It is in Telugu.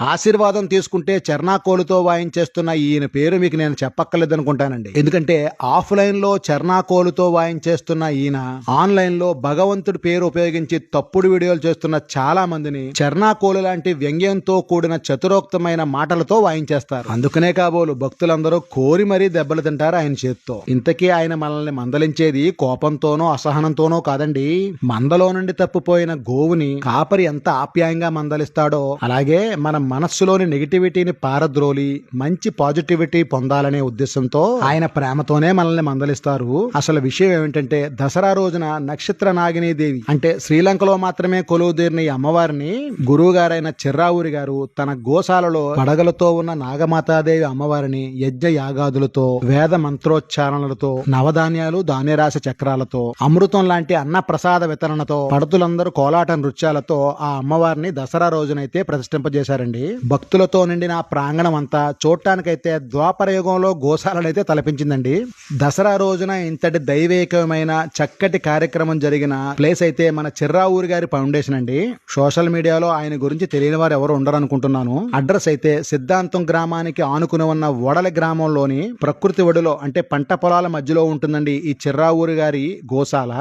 ఆశీర్వాదం తీసుకుంటే చర్నాకోలుతో వాయించేస్తున్న ఈయన పేరు మీకు నేను చెప్పక్కర్లేదు అనుకుంటానండి ఎందుకంటే ఆఫ్లైన్లో చర్నాకోలుతో వాయించేస్తున్న ఈయన ఆన్లైన్లో భగవంతుడి పేరు ఉపయోగించి తప్పుడు వీడియోలు చేస్తున్న చాలా మందిని చర్నాకోలు లాంటి వ్యంగ్యంతో కూడిన చతురోక్తమైన మాటలతో వాయించేస్తారు. అందుకనే కాబోలు భక్తులందరూ కోరి మరీ దెబ్బలు తింటారు ఆయన చేత్తో. ఇంతకీ ఆయన మనల్ని మందలించేది కోపంతోనో అసహనంతోనో కాదండి. మందలో నుండి తప్పిపోయిన గోవుని కాపరి ఎంత ఆప్యాయంగా మందలిస్తాడో అలాగే మనం మనస్సులోని నెగిటివిటీని పారద్రోలి మంచి పాజిటివిటీ పొందాలనే ఉద్దేశంతో ఆయన ప్రేమతోనే మనల్ని మందలిస్తారు. అసలు విషయం ఏమిటంటే దసరా రోజున నక్షత్ర నాగిని దేవి అంటే శ్రీలంకలో మాత్రమే కొలువుదీరిన ఈ అమ్మవారిని గురువు గారైన చిర్రావూరి గారు తన గోశాలలో పడగలతో ఉన్న నాగమాతాదేవి అమ్మవారిని యజ్ఞ యాగాదులతో వేద మంత్రోచ్చారణలతో నవధాన్యాలు ధాన్యరాశ చక్రాలతో అమృతం లాంటి అన్న ప్రసాద వితరణతో పడతులందరూ కోలాట నృత్యాలతో ఆ అమ్మవారిని దసరా రోజునైతే ప్రతిష్ఠింపజేశారండి. భక్తులతో నిండిన ప్రాంగణం అంతా చూడటానికైతే ద్వాపరయుగంలో గోశాలనైతే తలపించిందండి. దసరా రోజున ఇంతటి దైవేకమైన చక్కటి కార్యక్రమం జరిగిన ప్లేస్ అయితే మన చిర్రావూరి గారి ఫౌండేషన్ అండి. సోషల్ మీడియాలో ఆయన గురించి తెలియని వారు ఎవరు ఉండరు అనుకుంటున్నాను అడ్రస్ అయితే సిద్ధాంతం గ్రామానికి ఆనుకుని ఉన్న వడల గ్రామంలోని ప్రకృతి ఒడిలో అంటే పంట పొలాల మధ్యలో ఉంటుందండి ఈ చిర్రావూరి గారి గోశాల.